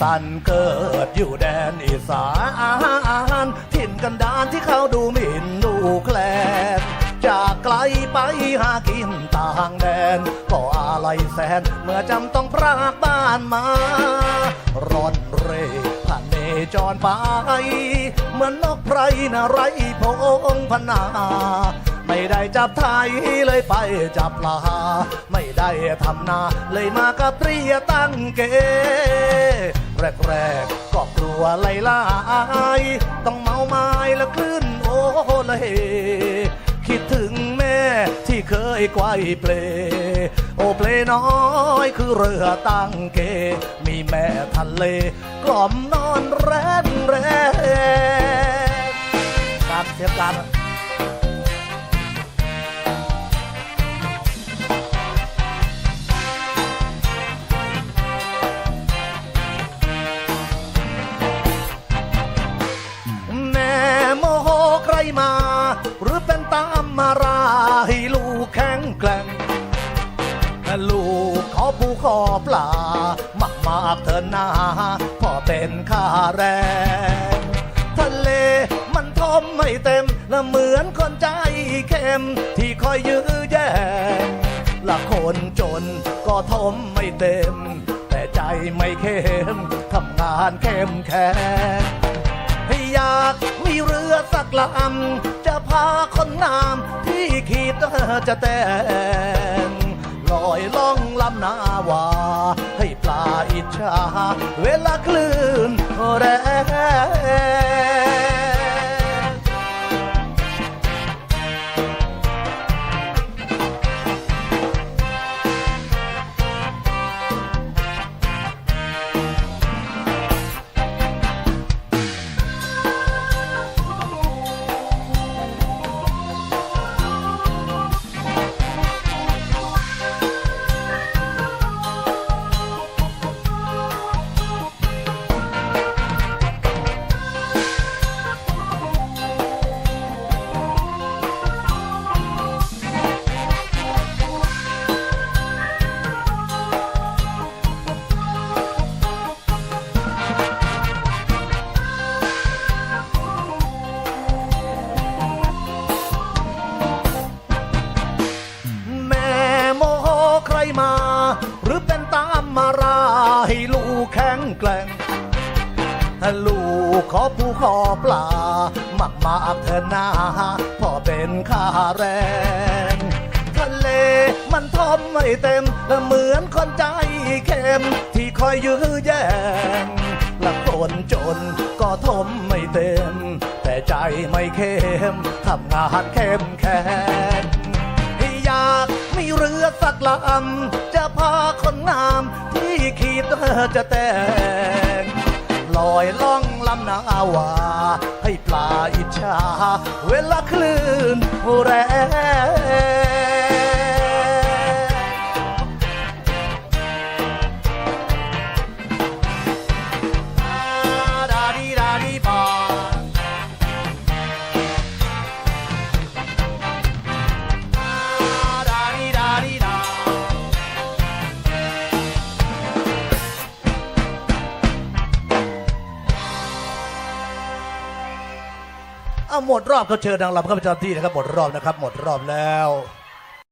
สันเกิดอยู่แดนอีสานถิ่นกันดานที่เขาดูหมิ่นดูแคลนจากไกลไปหากินต่างแดน ก็อะไรแสน เมื่อจำต้องพรากบ้านมาร่อนเร่ผ่านเนจรไป เหมือนนกไพรนะไรพงพนา ไม่ได้จับไทยเลยไปจับลา ไม่ได้ทำนาเลยมากับเปรียตั้งเก แรกๆก็กลัวไล่ลาต้องเมาไม้และคลื่นโอ้เลยคิดถึงแม่ที่เคยไกวเปล โอเปลน้อยคือเรือตั้งเก มีแม่ทะเล กล่อมนอนแรนแรนการเสียการ ปลามากมากเธอหนาพ่อเป็นข้าแรง ทะเลมันทมไม่เต็มและเหมือนคนใจเข้มที่คอยยื้อแย่งละคนจนก็ทมไม่เต็ม แต่ใจไม่เข้มทำงานเข้มแข็งอยากมีเรือสักลำจะพาคนงามที่ขีดจะแต่ เวลาคลื่นแรง มา หรือเป็นตามมาราให้ลูกแข็งแกร่งลูกขอผู้ขอปลามากมากเธอหน้าพ่อเป็นข้าแรงทะเลมันทมไม่เต็มและเหมือนคนใจเข้มที่คอยยื้อแย่งและคนจนก็ทมไม่เต็ม แต่ใจไม่เข้มทำงานเข้มแข็ง สักลำจะพาคนงามที่ขีดจะแต่งลอยล่องลำนาวา ให้ปลาอิจฉาเวลาคลื่นแรง เอาหมดรอบเขาเชิญนางรำเข้าประจำที่นะครับหมดรอบนะครับ หมดรอบแล้ว